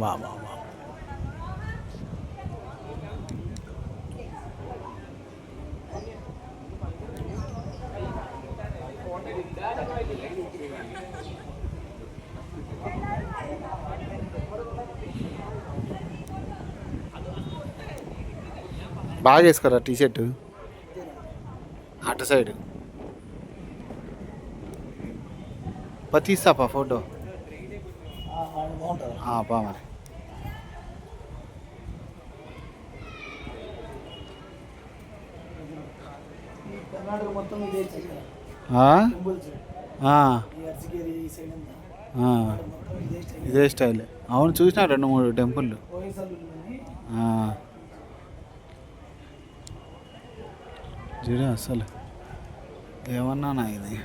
వా వా వా. బాగా వేసుకోరా టీ షర్ట్ అటు సైడ్. తీస్తాపా ఫోటో. పా మరి కర్ణాటక మొత్తం ఇదే స్టైల్. అవును చూసిన రెండు మూడు టెంపుల్ అసలు. ఏమన్నానా ఇది?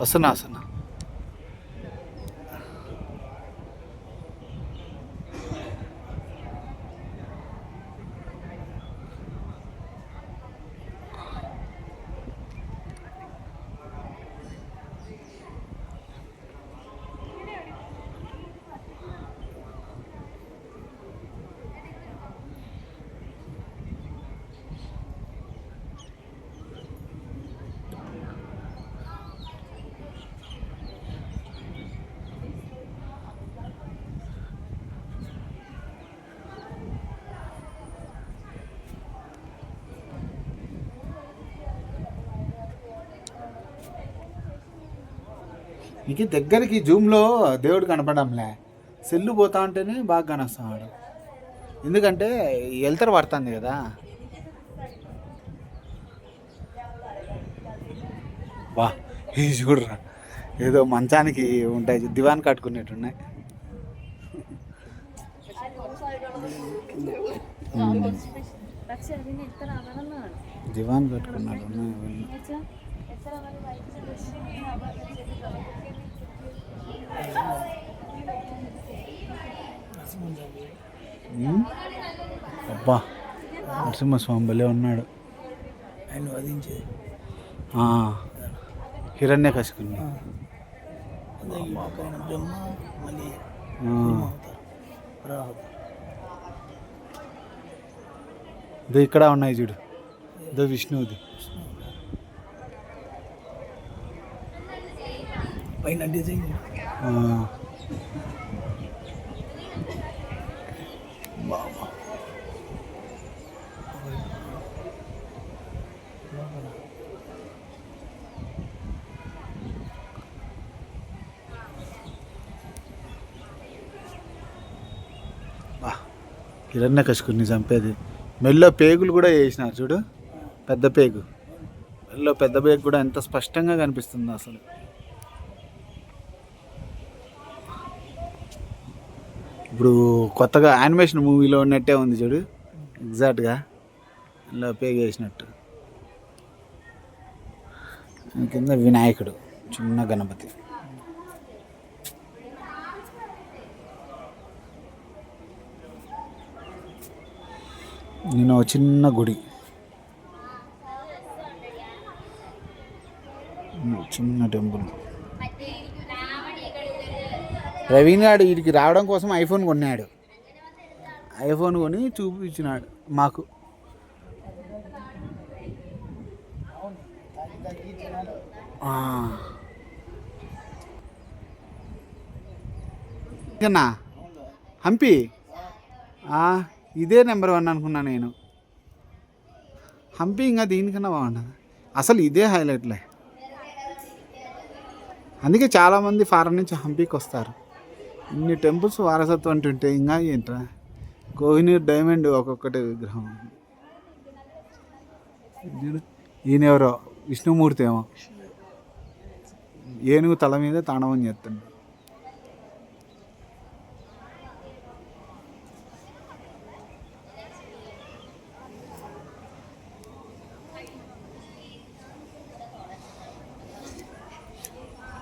వస్తున్నా వస్తున్నా నీకు దగ్గరికి జూమ్లో దేవుడు కనపడంలే. సెల్లు పోతా ఉంటేనే బాగా కనొస్తున్నాడు ఎందుకంటే వెళ్తారు పడుతుంది కదా. వా ఇది చూడరా. ఏదో మంచానికి ఉంటాయి దివాన్ కట్టుకునేట్టున్నాయి. దివాన్ కట్టుకున్నాడు. ఉన్నాయి అవన్నీ. ఉమ్. అబ్బా నరసింహస్వామి భలే ఉన్నాడు. ఆయన వధించేది హిరణ్య కసుకుని బ్రహ్మ మళ్ళీ ఇక్కడ ఉన్నాయి చూడు. ఇదో విష్ణువుది పైన డిజైన్ హిరణ్య కసుకుని చంపేది. మెల్లో పేగులు కూడా వేసినారు చూడు. పెద్ద పేగు. మెల్లో పెద్ద పేగు కూడా ఎంత స్పష్టంగా కనిపిస్తుందో అసలు. ఇప్పుడు కొత్తగా యానిమేషన్ మూవీలో ఉన్నట్టే ఉంది చూడు. ఎగ్జాక్ట్గా ఇలా పే వేసినట్టు కింద వినాయకుడు చిన్న గణపతి. నేను చిన్న గుడి. చిన్న టెంపుల్. ప్రవీణ్ గారు వీడికి రావడం కోసం ఐఫోన్ కొన్నాడు. ఐఫోన్ కొని చూపించినాడు మాకు. ఆ. ఇంకన్నా? హంపి? ఇదే నెంబర్ వన్ అనుకున్నా నేను. హంపి ఇంకా దీనికన్నా బాగుంటుంది అసలు ఇదే హైలైట్లే. అందుకే చాలామంది ఫారెన్ నుంచి హంపీకి వస్తారు ఇన్ని టెంపుల్స్ వారసత్వం అంటుంటే ఇంకా ఏంట్రా? కోహినూర్ డైమండ్ ఒక్కొక్కటి విగ్రహం. ఈయనెవరో ఈయన ఎవరో విష్ణుమూర్తి ఏమో. ఏనుగు తల మీద తాండవం చేస్తుంది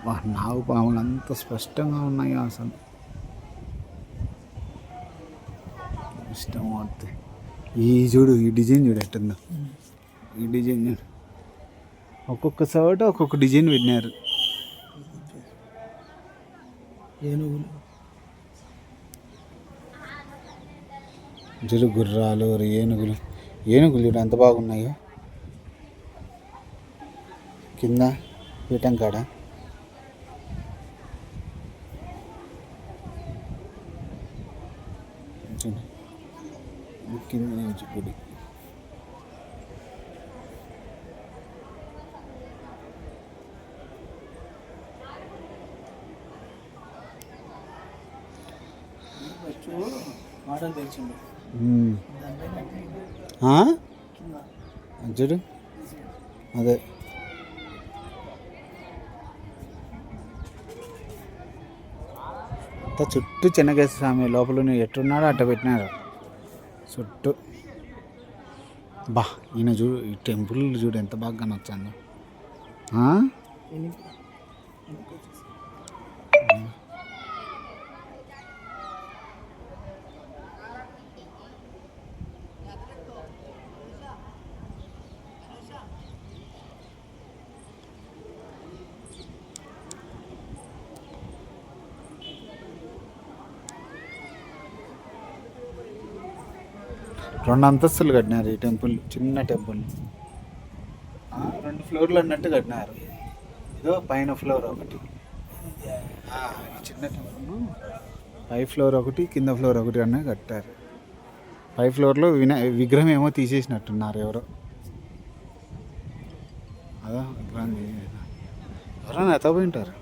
వా, నా పాములు అంత స్పష్టంగా ఉన్నాయి అసలు. ఇష్టం అవుతుంది ఈ చూడు ఈ డిజైన్ చూడు ఎట్టుందో. ఈ డిజైన్ చూడు. ఒక్కొక్క షర్ట్ ఒక్కొక్క డిజైన్ పెట్టినారు. ఏనుగులు. చూడు గుర్రాలు ఏనుగులు. ఏనుగులు చూడు ఎంత బాగున్నాయో. కింద పీఠం కాడ చూడు ఇది కింద నుంచి గుడి. చూడు అదే అంతా చుట్టూ చిన్నకేశ స్వామి లోపల ఎట్టున్నాడో అట్ట పెట్టినారు. చుట్టూ. బా ఈయన చూడు ఈ టెంపుల్ చూడు ఎంత బాగా కనొచ్చాను రెండు అంతస్తులు కట్టినారు ఈ టెంపుల్ చిన్న టెంపుల్. రెండు ఫ్లోర్లు అన్నట్టు కట్టినారు. ఇదో పైన ఫ్లోర్ ఒకటి. చిన్న టెంపుల్. పై ఫ్లోర్ ఒకటి కింద ఫ్లోర్ ఒకటి అన్న కట్టారు. పై ఫ్లోర్లో వినా విగ్రహం ఏమో తీసేసినట్టున్నారు ఎవరో. అదో విగ్రహం ఎవరైనా ఎత్తపోయింటారు